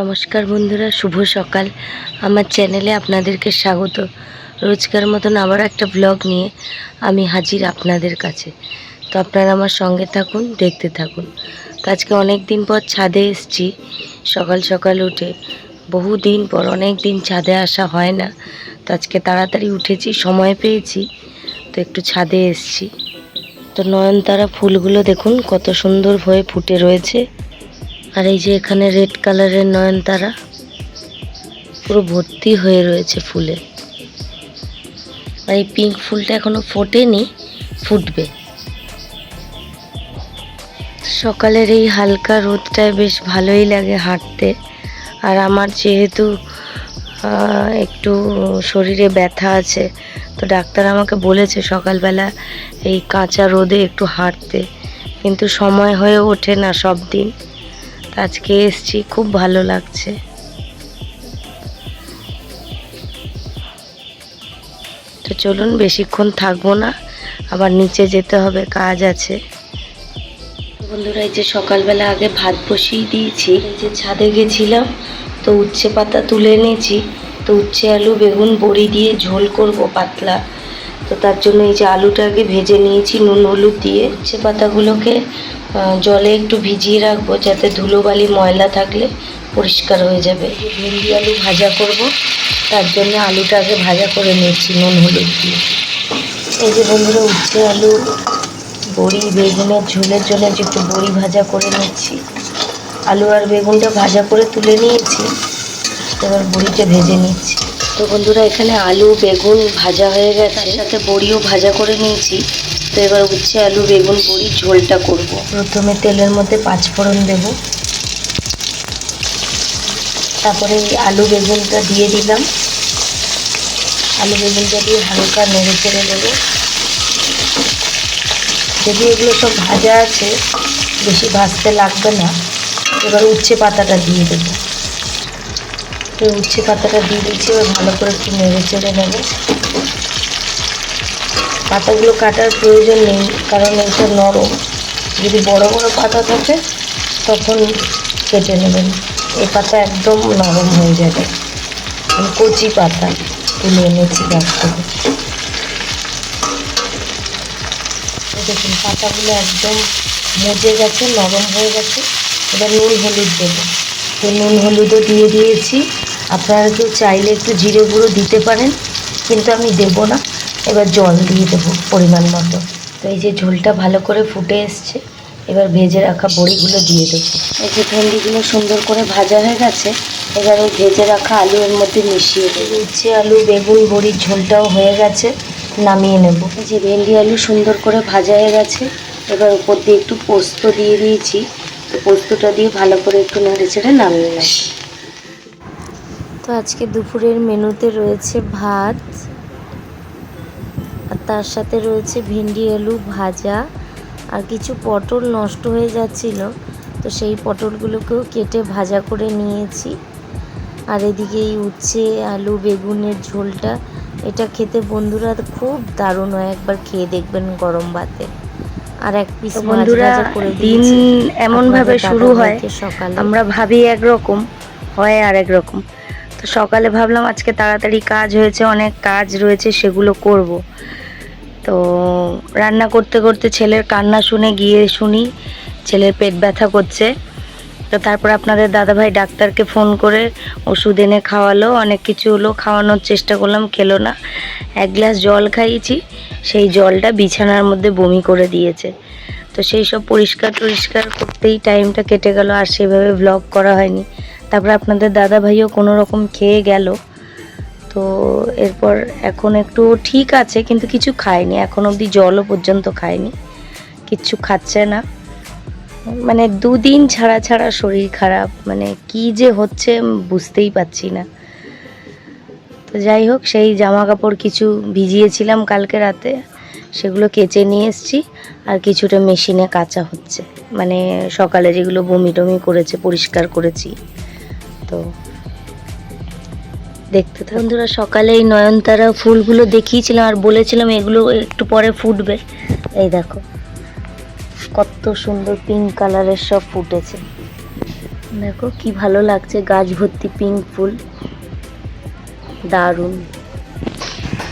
নমস্কার বন্ধুরা, শুভ সকাল। আমার চ্যানেলে আপনাদেরকে স্বাগত। রোজকার মতন আবার একটা ব্লগ নিয়ে আমি হাজির আপনাদের কাছে। তো আপনারা আমার সঙ্গে থাকুন, দেখতে থাকুন। তো আজকে অনেক দিন পর ছাদে এসছি। সকাল সকাল উঠে। বহু দিন পর, অনেক দিন ছাদে আসা হয় না। তো আজকে তাড়াতাড়ি উঠেছি, সময় পেয়েছি। তো একটু ছাদে এসছি। তো নয়নতারা ফুলগুলো দেখুন, কত সুন্দর হয়ে ফুটে রয়েছে। আর এই যে এখানে রেড কালারের নয়নতারা পুরো ভর্তি হয়ে রয়েছে ফুলে। আর এই পিঙ্ক ফুলটা এখনও ফোটেনি, ফুটবে। সকালের এই হালকা রোদটায় বেশ ভালোই লাগে হাঁটতে। আর আমার যেহেতু একটু শরীরে ব্যথা আছে, তো ডাক্তার আমাকে বলেছে সকালবেলা এই কাঁচা রোদে একটু হাঁটতে। কিন্তু সময় হয়ে ওঠে না সব দিন। আজকে এসছি, খুব ভালো লাগছে। তো চলুন, বেশিক্ষণ থাকব না, আবার নিচে যেতে হবে, কাজ আছে। বন্ধুরা, এই যে সকালবেলা আগে ভাত বসিয়ে দিয়েছি যে ছাদে গেছিলাম, তো উচ্ছে পাতা তুলে এনেছি, তো উচ্ছে আলু, বেগুন, বড়ি দিয়ে ঝোল করব পাতলা। তো তার জন্য এই যে আলুটা আগে ভেজে নিয়েছি, নুন, হলুদ দিয়ে। উচ্ছে পাতাগুলোকে জলে একটু ভিজিয়ে রাখব যাতে ধুলোবালি ময়লা থাকলে পরিষ্কার হয়ে যাবে। ভেন্ডি আলু ভাজা করব, তার জন্য আলুটা আগে ভাজা করে নিয়েছি, নুন, হলুদ দিয়ে। এই যে বন্ধুরা, উচ্ছে আলু, বড়ি, বেগুনের ঝোলের জন্য যে একটু বড়ি ভাজা করে নিচ্ছি। আলু আর বেগুনটা ভাজা করে তুলে নিয়েছি, এবার বড়িটা ভেজে নিচ্ছি। তো বন্ধুরা এখানে আলু বেগুন ভাজা হয়ে গেছে। সাথে বড়িও ভাজা করে নিয়েছি। তো এবার উচ্ছে আলু বেগুন বড়ি ঝোলটা করব। প্রথমে তেলের মধ্যে পাঁচফোড়ন দেব। তারপরে আলু বেগুনটা দিয়ে দিলাম। আলু বেগুনটা দিয়ে হালকা নেড়ে চেড়ে দেবো যদি এগুলো সব ভাজা আছে বেশি ভাজতে লাগবে না। এবার উচ্ছে পাতাটা দিয়ে দেবো। তো উচ্ছে পাতাটা দিয়ে দিচ্ছি এবার ভালো করে একটু নেড়ে চেড়ে নেব। পাতাগুলো কাটার প্রয়োজন নেই, কারণ এটা নরম। যদি বড় বড় পাতা থাকে, তখন কেটে নেবেন। এই পাতা একদম নরম হয়ে যাবে। কচি পাতা তুলে এনেছি গাছ থেকে। দেখুন, পাতাগুলো একদম মজে গেছে, নরম হয়ে গেছে। এবার নুন হলুদ দেবো। তো নুন হলুদও দিয়ে দিয়েছি। আপনারা কেউ চাইলে একটু জিরে গুঁড়ো দিতে পারেন, কিন্তু আমি দেবো না। এবার জল দিয়ে দেবো পরিমাণ মতো। তো এই যে ঝোলটা ভালো করে ফুটে এসছে, এবার ভেজে রাখা বড়িগুলো দিয়ে দেবো। এই যে ভেন্ডিগুলো সুন্দর করে ভাজা হয়ে গেছে, এবার ওই ভেজে রাখা আলু এর মধ্যে মিশিয়ে দেবো। উচ্ছে আলু, বেগুন, বড়ির ঝোলটাও হয়ে গেছে, নামিয়ে নেব। এই যে ভেন্ডি আলু সুন্দর করে ভাজা হয়ে গেছে, এবার উপর দিয়ে একটু পোস্ত দিয়ে দিয়েছি। তো পোস্তটা দিয়ে ভালো করে একটু নেড়ে চেড়ে নামিয়ে নেব। তো আজকে দুপুরের মেনুতে রয়েছে ভাত আর তার সাথে রয়েছে ভেন্ডি আলু ভাজা আর কিছু পটল নষ্ট হয়ে যাচ্ছিল। তো সেই পটলগুলোকেও কেটে ভাজা করে নিয়েছি। আর এদিকে এই উচ্ছে আলু বেগুনের ঝোলটা এটা খেতে বন্ধুরা খুব দারুণ হয়। একবার খেয়ে দেখবেন গরম ভাতে। আর এক পিস বন্ধুরা দিন এমন ভাবে শুরু হয় সকালে। আমরা ভাবি একরকম হয় আর এক রকম। তো সকালে ভাবলাম আজকে তাড়াতাড়ি কাজ হয়েছে, অনেক কাজ রয়েছে, সেগুলো করব। তো রান্না করতে করতে ছেলের কান্না শুনে গিয়ে শুনি, ছেলের পেট ব্যথা করছে। তো তারপর আপনাদের দাদাভাই ডাক্তারকে ফোন করে ওষুধ এনে খাওয়ালো, অনেক কিছু হলো, খাওয়ানোর চেষ্টা করলাম, খেলো না। এক গ্লাস জল খাইয়েছি, সেই জলটা বিছানার মধ্যে বমি করে দিয়েছে। তো সেই সব পরিষ্কার টরিষ্কার করতেই টাইমটা কেটে গেল, আর সেভাবে ব্লগ করা হয়নি। তারপর আপনাদের দাদা ভাইও কোনো রকম খেয়ে গেল। তো এরপর এখন একটু ঠিক আছে, কিন্তু কিছু খায়নি। এখন অবধি জলও পর্যন্ত খায়নি। কিচ্ছু খাচ্ছে না। মানে দুদিন ছাড়া ছাড়া শরীর খারাপ। মানে কি যে হচ্ছে বুঝতেই পারছি না। তো যাই হোক, সেই জামা কাপড় কিছু ভিজিয়েছিলাম কালকে রাতে। সেগুলো কেচে নিয়ে এসেছি। আর কিছুটা মেশিনে কাচা হচ্ছে। মানে সকালে যেগুলো বমি টমি করেছে, পরিষ্কার করেছি। তো দেখতে থাকুন। বন্ধুরা সকালে এই নয়নতারা ফুলগুলো দেখিয়েছিলাম আর বলেছিলাম এগুলো একটু পরে ফুটবে। এই দেখো, কত সুন্দর পিঙ্ক কালারের সব ফুটেছে। দেখো কি ভালো লাগছে গাছ ভর্তি পিঙ্ক ফুল। দারুণ।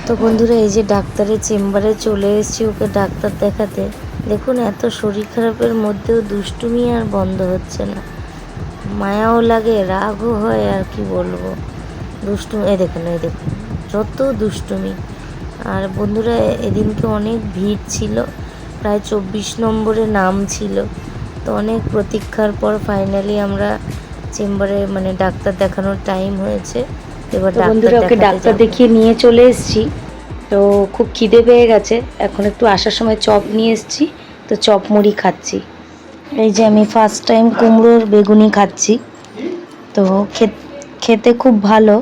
তো বন্ধুরা এই যে ডাক্তারের চেম্বারে চলে এসেছি ওকে ডাক্তার দেখাতে। দেখুন এত শরীর খারাপের মধ্যেও দুষ্টুমি আর বন্ধ হচ্ছে না। মায়াও লাগে রাগও হয় আর কি বলব? দুষ্টুমি এই দেখুন এই দেখুন যত দুষ্টুমি। আর বন্ধুরা এদিনকে অনেক ভিড় ছিল প্রায় চব্বিশ নম্বরে নাম ছিল তো অনেক প্রতীক্ষার পর ফাইনালি আমরা চেম্বারে মানে ডাক্তার দেখানোর টাইম হয়েছে এবার বন্ধুরা ওকে ডাক্তার দেখিয়ে নিয়ে চলে এসেছি তো খুব খিদে পেয়ে গেছে এখন একটু আসার সময় চপ নিয়ে এসেছি তো চপ মুড়ি খাচ্ছি। এই যে আমি ফার্স্ট টাইম কুমড়োর বেগুনি খাচ্ছি। তো খেতে খুব ভালো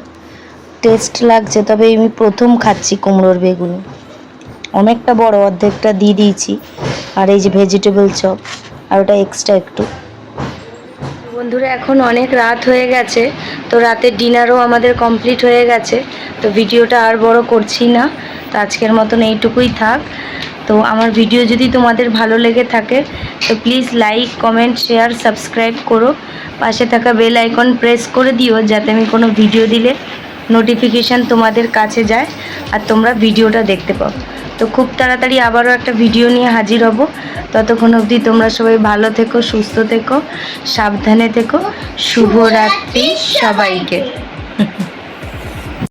টেস্ট লাগছে, তবে আমি প্রথম খাচ্ছি কুমড়োর বেগুনি। অনেকটা বড়, অর্ধেকটা দিয়ে দিয়েছি, আর এই যে ভেজিটেবল চপ আর ওটা এক্সট্রা একটু। বন্ধুরা, এখন অনেক রাত হয়ে গেছে, তো রাতের ডিনারও আমাদের কমপ্লিট হয়ে গেছে, তো ভিডিওটা আর বড় করছি না, তো আজকের মতন এইটুকুই থাক। তো আমার ভিডিও যদি তোমাদের ভালো লেগে থাকে, তো please like comment share subscribe করো। পাশে থাকা বেল আইকন প্রেস করে দিও, যাতে আমি কোনো ভিডিও দিলে নোটিফিকেশান তোমাদের কাছে যায় আর তোমরা ভিডিওটা দেখতে পাও। তো খুব তাড়াতাড়ি আবারও একটা ভিডিও নিয়ে হাজির হব। ততক্ষণ অবধি তোমরা সবাই ভালো থেকো, সুস্থ থেকো, সাবধানে থেকো। শুভরাত্রি সবাইকে।